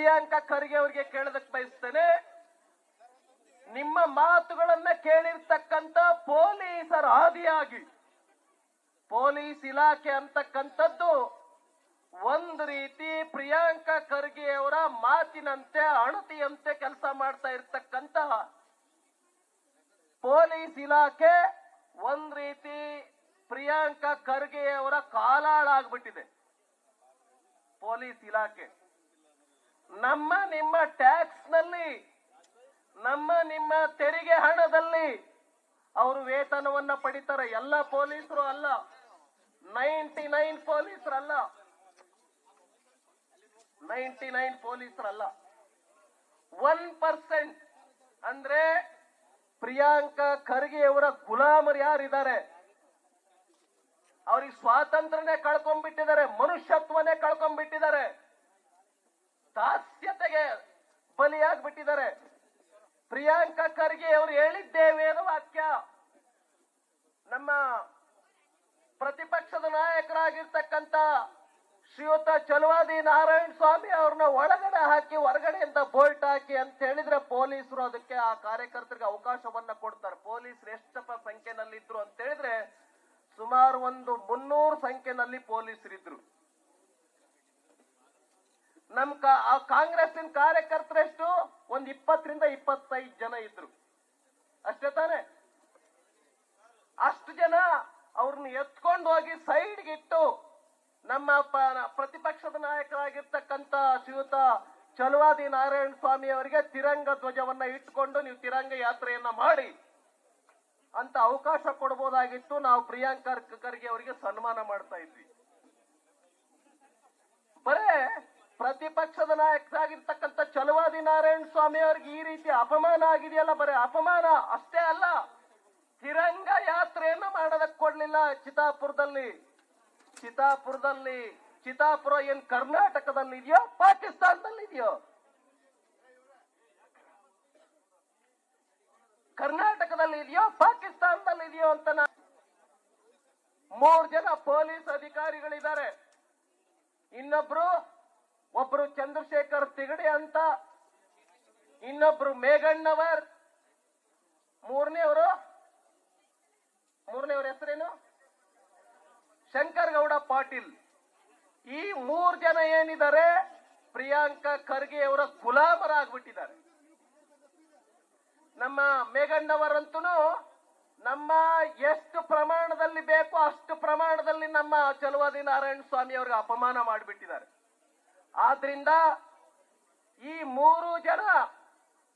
ಪ್ರಿಯಾಂಕಾ ಖರ್ಗೆ ಅವರಿಗೆ ಕೇಳದಕ್ ಬಯಸ್ತೇನೆ. ನಿಮ್ಮ ಮಾತುಗಳನ್ನ ಕೇಳಿರ್ತಕ್ಕಂತ ಪೊಲೀಸರ ಆದಿಯಾಗಿ ಪೊಲೀಸ್ ಇಲಾಖೆ ಅಂತಕ್ಕಂಥದ್ದು ಒಂದ್ ರೀತಿ ಪ್ರಿಯಾಂಕಾ ಖರ್ಗೆ ಅವರ ಮಾತಿನಂತೆ, ಅಣತಿಯಂತೆ ಕೆಲಸ ಮಾಡ್ತಾ ಇರ್ತಕ್ಕಂತಹ ಪೊಲೀಸ್ ಇಲಾಖೆ ಒಂದ್ ರೀತಿ ಪ್ರಿಯಾಂಕಾ ಖರ್ಗೆ ಅವರ ಕಾಲಾಳಾಗ್ಬಿಟ್ಟಿದೆ. ಪೊಲೀಸ್ ಇಲಾಖೆ. ನಮ್ಮ ನಿಮ್ಮ ಟ್ಯಾಕ್ಸ್ನಲ್ಲಿ ನಮ್ಮ ನಿಮ್ಮ ತೆರಿಗೆ ಹಣದಲ್ಲಿ ಅವರು ವೇತನವನ್ನ ಪಡಿತಾರೆ. ಎಲ್ಲ ಪೊಲೀಸರು ಅಲ್ಲ. ನೈಂಟಿ ನೈನ್ ಪೊಲೀಸರಲ್ಲ. ನೈಂಟಿ ನೈನ್ ಪೊಲೀಸರಲ್ಲ. ಒನ್ ಪರ್ಸೆಂಟ್ ಅಂದ್ರೆ ಪ್ರಿಯಾಂಕಾ ಖರ್ಗೆ ಅವರ ಗುಲಾಮರು ಯಾರಿದ್ದಾರೆ? ಅವ್ರಿಗೆ ಸ್ವಾತಂತ್ರ್ಯನೇ ಕಳ್ಕೊಂಡ್ಬಿಟ್ಟಿದ್ದಾರೆ, ಮನುಷ್ಯತ್ವನೇ ಕಳ್ಕೊಂಡ್ಬಿಟ್ಟಿದ್ದಾರೆ. ಬಲಿಯಾಗ್ಬಿಟ್ಟಿದ್ದಾರೆ. ಪ್ರಿಯಾಂಕಾ ಖರ್ಗೆ ಅವರು ಹೇಳಿದ್ದೇವೆ ಅನ್ನೋ ವಾಕ್ಯ. ನಮ್ಮ ಪ್ರತಿಪಕ್ಷದ ನಾಯಕರಾಗಿರ್ತಕ್ಕಂತ ಶ್ರೀಯುತ ಚಲವಾದಿ ನಾರಾಯಣ ಸ್ವಾಮಿ ಅವ್ರನ್ನ ಒಳಗಡೆ ಹಾಕಿ, ಹೊರಗಡೆಯಿಂದ ಬೋಲ್ಟ್ ಹಾಕಿ ಅಂತ ಹೇಳಿದ್ರೆ ಪೊಲೀಸರು ಅದಕ್ಕೆ ಆ ಕಾರ್ಯಕರ್ತರಿಗೆ ಅವಕಾಶವನ್ನ ಕೊಡ್ತಾರೆ. ಪೊಲೀಸರು ಎಷ್ಟಪ್ಪ ಸಂಖ್ಯೆನಲ್ಲಿ ಇದ್ರು ಅಂತ ಹೇಳಿದ್ರೆ ಸುಮಾರು ಒಂದು ಮುನ್ನೂರು ಸಂಖ್ಯೆನಲ್ಲಿ ಪೊಲೀಸರಿದ್ರು. ನಮ್ ಆ ಕಾಂಗ್ರೆಸ್ಸಿನ ಕಾರ್ಯಕರ್ತರಷ್ಟು ಒಂದ್ ಇಪ್ಪತ್ತರಿಂದ ಇಪ್ಪತ್ತೈದು ಜನ ಇದ್ರು. ಅಷ್ಟೇ ತಾನೆ? ಅಷ್ಟು ಜನ ಅವ್ರನ್ನ ಎತ್ಕೊಂಡು ಹೋಗಿ ಸೈಡ್ಗೆ ಇಟ್ಟು ನಮ್ಮ ಪ್ರತಿಪಕ್ಷದ ನಾಯಕರಾಗಿರ್ತಕ್ಕಂತ ಶ್ರೀಯುತ ಚಲುವಾದಿ ನಾರಾಯಣ ಸ್ವಾಮಿ ಅವರಿಗೆ ತಿರಂಗ ಧ್ವಜವನ್ನ ಇಟ್ಕೊಂಡು ನೀವು ತಿರಂಗ ಯಾತ್ರೆಯನ್ನ ಮಾಡಿ ಅಂತ ಅವಕಾಶ ಕೊಡಬಹುದಾಗಿತ್ತು ನಾವು ಪ್ರಿಯಾಂಕಾ ಖರ್ಗೆ ಅವರಿಗೆ ಸನ್ಮಾನ ಮಾಡ್ತಾ ಇದ್ವಿ. ಬರೇ ಪ್ರತಿಪಕ್ಷದ ನಾಯಕರಾಗಿರ್ತಕ್ಕಂಥ ಚಲುವಾದಿ ನಾರಾಯಣ ಸ್ವಾಮಿ ಅವ್ರಿಗೆ ಈ ರೀತಿ ಅಪಮಾನ ಆಗಿದೆಯಲ್ಲ, ಬರೀ ಅಪಮಾನ ಅಷ್ಟೇ ಅಲ್ಲ, ತಿರಂಗ ಯಾತ್ರೆಯನ್ನು ಮಾಡೋದಕ್ಕೆ ಕೊಡ್ಲಿಲ್ಲ ಚಿತಾಪುರದಲ್ಲಿ. ಚಿತಾಪುರದಲ್ಲಿ, ಚಿತಾಪುರ ಏನ್ ಕರ್ನಾಟಕದಲ್ಲಿ ಇದೆಯೋ, ಪಾಕಿಸ್ತಾನದಲ್ಲಿ ಇದೆಯೋ? ಕರ್ನಾಟಕದಲ್ಲಿ ಇದೆಯೋ, ಪಾಕಿಸ್ತಾನದಲ್ಲಿ ಇದೆಯೋ ಅಂತ ನಾ ಮೂರ್ ಜನ ಪೊಲೀಸ್ ಅಧಿಕಾರಿಗಳಿದ್ದಾರೆ. ಇನ್ನೊಬ್ರು ಒಬ್ರು ಚಂದ್ರಶೇಖರ್ ತಿಗಡೆ ಅಂತ, ಇನ್ನೊಬ್ರು ಮೇಘಣ್ಣವರ್. ಮೂರನೇವರು ಮೂರನೇವ್ರ ಹೆಸರೇನು? ಶಂಕರ್ ಗೌಡ ಪಾಟೀಲ್. ಈ ಮೂರ್ ಜನ ಏನಿದ್ದಾರೆ, ಪ್ರಿಯಾಂಕಾ ಖರ್ಗೆ ಅವರ ಗುಲಾಮರಾಗ್ಬಿಟ್ಟಿದ್ದಾರೆ ನಮ್ಮ ಮೇಘಣ್ಣವರಂತೂ ನಮ್ಮ ಎಷ್ಟು ಪ್ರಮಾಣದಲ್ಲಿ ಬೇಕೋ ಅಷ್ಟು ಪ್ರಮಾಣದಲ್ಲಿ ನಮ್ಮ ಚಲುವಾದಿ ನಾರಾಯಣ ಸ್ವಾಮಿ ಅವ್ರಿಗೆ ಅಪಮಾನ ಮಾಡಿಬಿಟ್ಟಿದ್ದಾರೆ. ಆದ್ರಿಂದ ಈ ಮೂರು ಜನ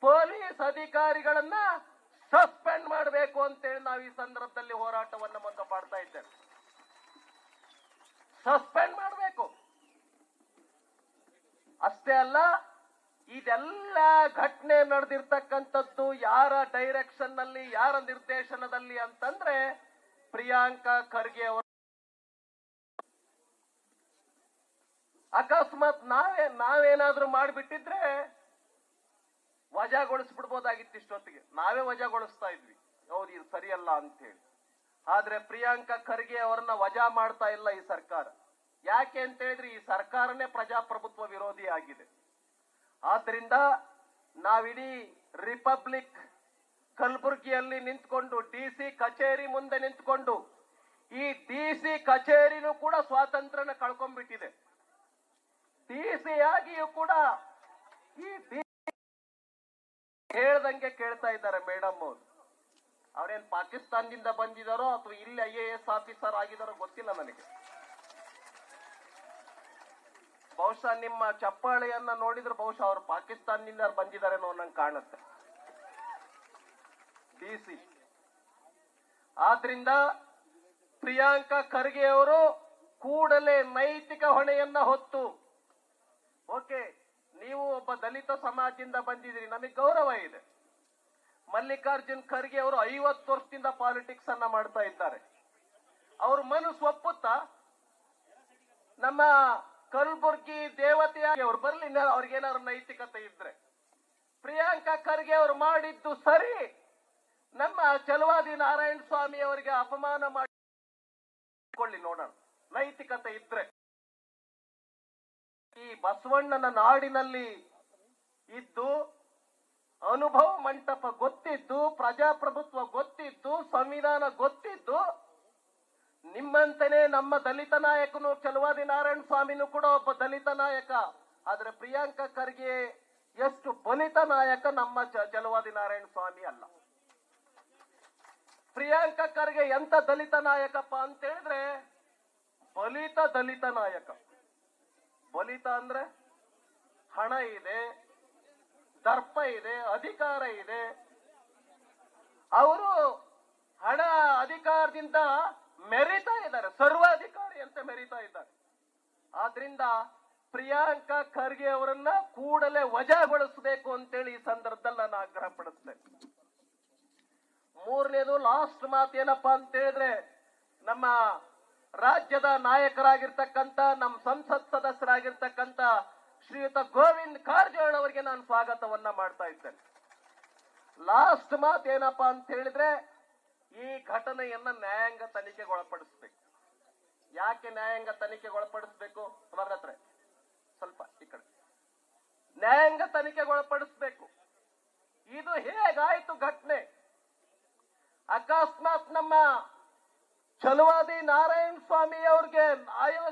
ಪೊಲೀಸ್ ಅಧಿಕಾರಿಗಳನ್ನ ಸಸ್ಪೆಂಡ್ ಮಾಡಬೇಕು ಅಂತೇಳಿ ನಾವು ಈ ಸಂದರ್ಭದಲ್ಲಿ ಹೋರಾಟವನ್ನು ಮುಂದೆ ಮಾಡ್ತಾ ಇದ್ದೇವೆ. ಸಸ್ಪೆಂಡ್ ಮಾಡಬೇಕು. ಅಷ್ಟೇ ಅಲ್ಲ, ಇದೆಲ್ಲ ಘಟನೆ ನಡೆದಿರ್ತಕ್ಕಂಥದ್ದು ಯಾರ ಡೈರೆಕ್ಷನ್ನಲ್ಲಿ ಯಾರ ನಿರ್ದೇಶನದಲ್ಲಿ ಅಂತಂದ್ರೆ ಪ್ರಿಯಾಂಕಾ ಖರ್ಗೆ ಅವರು. ಅಕಸ್ಮಾತ್ ನಾವೇ, ನಾವೇನಾದ್ರೂ ಮಾಡಿಬಿಟ್ಟಿದ್ರೆ ವಜಾಗೊಳಿಸ್ಬಿಡ್ಬೋದಾಗಿತ್ತು ಇಷ್ಟೊತ್ತಿಗೆ. ನಾವೇ ವಜಾಗೊಳಿಸ್ತಾ ಇದ್ವಿ. ಹೌದು, ಇದು ಸರಿಯಲ್ಲ ಅಂತೇಳಿ ಆದ್ರೆ ಪ್ರಿಯಾಂಕಾ ಖರ್ಗೆ ಅವರನ್ನ ವಜಾ ಮಾಡ್ತಾ ಇಲ್ಲ ಈ ಸರ್ಕಾರ. ಯಾಕೆ ಅಂತ ಹೇಳಿದ್ರೆ ಈ ಸರ್ಕಾರನೇ ಪ್ರಜಾಪ್ರಭುತ್ವ ವಿರೋಧಿ ಆಗಿದೆ. ಆದ್ರಿಂದ ನಾವಿಡೀ ರಿಪಬ್ಲಿಕ್ ಕಲಬುರಗಿಯಲ್ಲಿ ನಿಂತ್ಕೊಂಡು, ಡಿ ಸಿ ಕಚೇರಿ ಮುಂದೆ ನಿಂತ್ಕೊಂಡು, ಈ ಡಿ ಸಿ ಕಚೇರಿನೂ ಕೂಡ ಸ್ವಾತಂತ್ರ್ಯನ ಕಳ್ಕೊಂಡ್ಬಿಟ್ಟಿದೆ. ಡಿ ಸಿ ಕೂಡ ಈ ಹೇಳ್ದಂಗೆ ಕೇಳ್ತಾ ಇದ್ದಾರೆ ಮೇಡಮ್ ಅವರು. ಅವ್ರೇನ್ ಪಾಕಿಸ್ತಾನದಿಂದ ಬಂದಿದಾರೋ ಅಥವಾ ಇಲ್ಲಿ ಐ ಎ ಎಸ್ ಆಫೀಸರ್ ಆಗಿದಾರೋ ಗೊತ್ತಿಲ್ಲ ನನಗೆ. ಬಹುಶಃ ನಿಮ್ಮ ಚಪ್ಪಾಳೆಯನ್ನ ನೋಡಿದ್ರೆ ಬಹುಶಃ ಅವರು ಪಾಕಿಸ್ತಾನದಿಂದ ಬಂದಿದ್ದಾರೇನೋ ನಂಗೆ ಕಾಣುತ್ತೆ. D C. ಆದ್ರಿಂದ ಪ್ರಿಯಾಂಕಾ ಖರ್ಗೆ ಅವರು ಕೂಡಲೇ ನೈತಿಕ ಹೊಣೆಯನ್ನ ಹೊತ್ತು ಓಕೆ, ನೀವು ಒಬ್ಬ ದಲಿತ ಸಮಾಜದಿಂದ ಬಂದಿದ್ದೀರಿ, ನಮಗೆ ಗೌರವ ಇದೆ. ಮಲ್ಲಿಕಾರ್ಜುನ್ ಖರ್ಗೆ ಅವರು ಐವತ್ತು ವರ್ಷದಿಂದ ಪಾಲಿಟಿಕ್ಸ್ ಅನ್ನ ಮಾಡ್ತಾ ಇದ್ದಾರೆ. ಅವ್ರ ಮನಸ್ಸು ಒಪ್ಪುತ್ತಾ? ನಮ್ಮ ಕಲಬುರ್ಗಿ ದೇವತೆಯಾಗಿ ಅವ್ರು ಬರ್ಲಿ? ಅವ್ರಿಗೇನಾದ್ರು ನೈತಿಕತೆ ಇದ್ರೆ. ಪ್ರಿಯಾಂಕಾ ಖರ್ಗೆ ಅವರು ಮಾಡಿದ್ದು ಸರಿ. ನಮ್ಮ ಚಲವಾದಿ ನಾರಾಯಣ ಸ್ವಾಮಿ ಅವರಿಗೆ ಅಪಮಾನ ಮಾಡಿಕೊಳ್ಳಿ ನೋಡೋಣ. ನೈತಿಕತೆ ಇದ್ರೆ. ಈ ಬಸವಣ್ಣನ ನಾಡಿನಲ್ಲಿ ಇದ್ದು ಅನುಭವ ಮಂಟಪ ಗೊತ್ತಿದ್ದು, ಪ್ರಜಾಪ್ರಭುತ್ವ ಗೊತ್ತಿದ್ದು, ಸಂವಿಧಾನ ಗೊತ್ತಿದ್ದು ನಿಮ್ಮಂತೆಯೇ ನಮ್ಮ ದಲಿತ ನಾಯಕನು ಚಲವಾದಿ ನಾರಾಯಣ ಸ್ವಾಮಿನೂ ಕೂಡ ಒಬ್ಬ ದಲಿತ ನಾಯಕ. ಆದ್ರೆ ಪ್ರಿಯಾಂಕ ಖರ್ಗೆ ಎಷ್ಟು ಬಲಿತ ನಾಯಕ ನಮ್ಮ ಚಲವಾದಿ ನಾರಾಯಣ ಸ್ವಾಮಿ ಅಲ್ಲ. ಪ್ರಿಯಾಂಕ ಖರ್ಗೆ ಎಂತ ದಲಿತ ನಾಯಕಪ್ಪ ಅಂತ ಹೇಳಿದ್ರೆ ಬಲಿತ ದಲಿತ ನಾಯಕ. ಬಲಿತ ಅಂದ್ರೆ ಹಣ ಇದೆ, ದರ್ಪ ಇದೆ, ಅಧಿಕಾರ ಇದೆ. ಅವರು ಹಣ ಅಧಿಕಾರದಿಂದ ಮೆರಿತಾ ಇದ್ದಾರೆ ಸರ್ವಾಧಿಕಾರಿ ಅಂತ ಮೆರಿತಾ ಇದ್ದಾರೆ. ಆದ್ರಿಂದ ಪ್ರಿಯಾಂಕಾ ಖರ್ಗೆ ಅವರನ್ನ ಕೂಡಲೇ ವಜಾಗೊಳಿಸಬೇಕು ಅಂತೇಳಿ ಈ ಸಂದರ್ಭದಲ್ಲಿ ನಾನು ಆಗ್ರಹ ಪಡಿಸ್ತೇನೆ. ಮೂರನೇದು ಲಾಸ್ಟ್ ಮಾತು ಏನಪ್ಪಾ ಅಂತ ಹೇಳಿದ್ರೆ, ನಮ್ಮ ರಾಜ್ಯದ ನಾಯಕರಾಗಿರ್ತಕ್ಕಂಥ, ನಮ್ಮ ಸಂಸತ್ ಸದಸ್ಯರಾಗಿರ್ತಕ್ಕಂಥ ಶ್ರೀಯುತ ಗೋವಿಂದ್ ಕಾರಜೋಳ ಅವರಿಗೆ ನಾನು ಸ್ವಾಗತವನ್ನ ಮಾಡ್ತಾ ಇದ್ದೇನೆ ಲಾಸ್ಟ್ ಮಾತು ಏನಪ್ಪಾ ಅಂತ ಹೇಳಿದ್ರೆ, ಈ ಘಟನೆಯನ್ನ ನ್ಯಾಯಾಂಗ ತನಿಖೆಗೆ ಒಳಪಡಿಸ್ಬೇಕು ಯಾಕೆ ನ್ಯಾಯಾಂಗ ತನಿಖೆಗೊಳಪಡಿಸ್ಬೇಕು? ಅವರ ಹತ್ರ. ಸ್ವಲ್ಪ ಈ ಕಡೆ. ನ್ಯಾಯಾಂಗ ತನಿಖೆಗೊಳಪಡಿಸ್ಬೇಕು. ಇದು ಹೇಗಾಯ್ತು ಘಟನೆ? ಅಕಸ್ಮಾತ್ ನಮ್ಮ ಚಲವಾದಿ ನಾರಾಯಣ ಸ್ವಾಮಿ ಅವ್ರಿಗೆ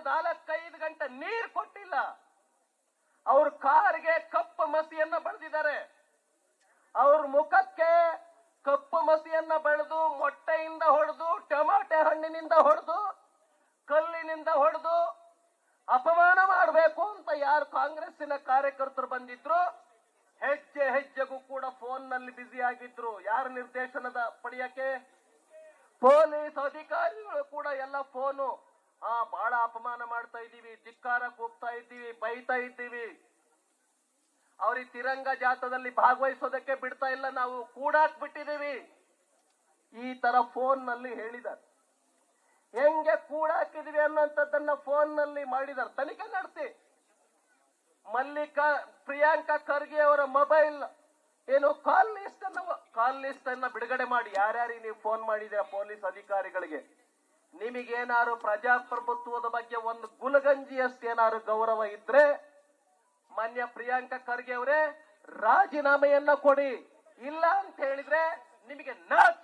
ನಾಲ್ಕೈದು ಗಂಟೆ ನೀರು ಕೊಟ್ಟಿಲ್ಲ. ಅವ್ರ ಕಾರಿಗೆ ಕಪ್ಪು ಮಸಿಯನ್ನ ಬಳದಿದ್ದಾರೆ. ಅವ್ರ ಮುಖಕ್ಕೆ ಕಪ್ಪು ಮಸಿಯನ್ನ ಬೆಳೆದು ಮೊಟ್ಟೆಯಿಂದ ಹೊಡೆದು, ಟೊಮಾಟೆ ಹಣ್ಣಿನಿಂದ ಹೊಡೆದು, ಕಲ್ಲಿನಿಂದ ಹೊಡೆದು ಅಪಮಾನ ಮಾಡಬೇಕು ಅಂತ ಯಾರು ಕಾಂಗ್ರೆಸ್ಸಿನ ಕಾರ್ಯಕರ್ತರು ಬಂದಿದ್ರು. ಹೆಜ್ಜೆ ಹೆಜ್ಜೆಗೂ ಕೂಡ ಫೋನ್ನಲ್ಲಿ ಬ್ಯುಸಿ ಆಗಿದ್ರು. ಯಾರ ನಿರ್ದೇಶನದ ಪಡೆಯಕ್ಕೆ ಪೊಲೀಸ್ ಅಧಿಕಾರಿಗಳು ಕೂಡ ಎಲ್ಲ ಫೋನು. ಆ ಬಹಳ ಅಪಮಾನ ಮಾಡ್ತಾ ಇದ್ದೀವಿ, ಧಿಕ್ಕಾರ ಕೂಗ್ತಾ ಇದ್ದೀವಿ, ಬೈತಾ ಇದ್ದೀವಿ. ಅವ್ರಿಗೆ ತಿರಂಗ ಜಾಥದಲ್ಲಿ ಭಾಗವಹಿಸೋದಕ್ಕೆ ಬಿಡ್ತಾ ಇಲ್ಲ, ನಾವು ಕೂಡಾಕ್ ಬಿಟ್ಟಿದ್ದೀವಿ. ಈ ತರ ಫೋನ್ನಲ್ಲಿ ಹೇಳಿದ್ದಾರೆ. ಹೆಂಗೆ ಕೂಡಾಕಿದೀವಿ ಅನ್ನೋಂಥದ್ದನ್ನ ಫೋನ್ನಲ್ಲಿ ಮಾಡಿದ್ದಾರೆ. ತನಿಖೆ ನಡೆಸಿ. ಮಲ್ಲಿಕಾ, ಪ್ರಿಯಾಂಕಾ ಖರ್ಗೆ ಅವರ ಮೊಬೈಲ್ ಏನು ಕಾಲ್ ಲಿಸ್ಟ್ ಅನ್ನ ಕಾಲ್ ಲಿಸ್ಟ್ ಅನ್ನ ಬಿಡುಗಡೆ ಮಾಡಿ. ಯಾರ್ಯಾರಿಗೆ ನೀವು ಫೋನ್ ಮಾಡಿದ್ದೀರಾ ಪೊಲೀಸ್ ಅಧಿಕಾರಿಗಳಿಗೆ? ನಿಮಗೇನಾದ್ರು ಪ್ರಜಾಪ್ರಭುತ್ವದ ಬಗ್ಗೆ ಒಂದು ಗುಲಗಂಜಿಯಷ್ಟು ಏನಾದ್ರು ಗೌರವ ಇದ್ರೆ, ಮಾನ್ಯ ಪ್ರಿಯಾಂಕಾ ಖರ್ಗೆ ಅವರೇ, ರಾಜೀನಾಮೆಯನ್ನ ಕೊಡಿ. ಇಲ್ಲ ಅಂತ ಹೇಳಿದ್ರೆ ನಿಮಗೆ ನಾಳೆ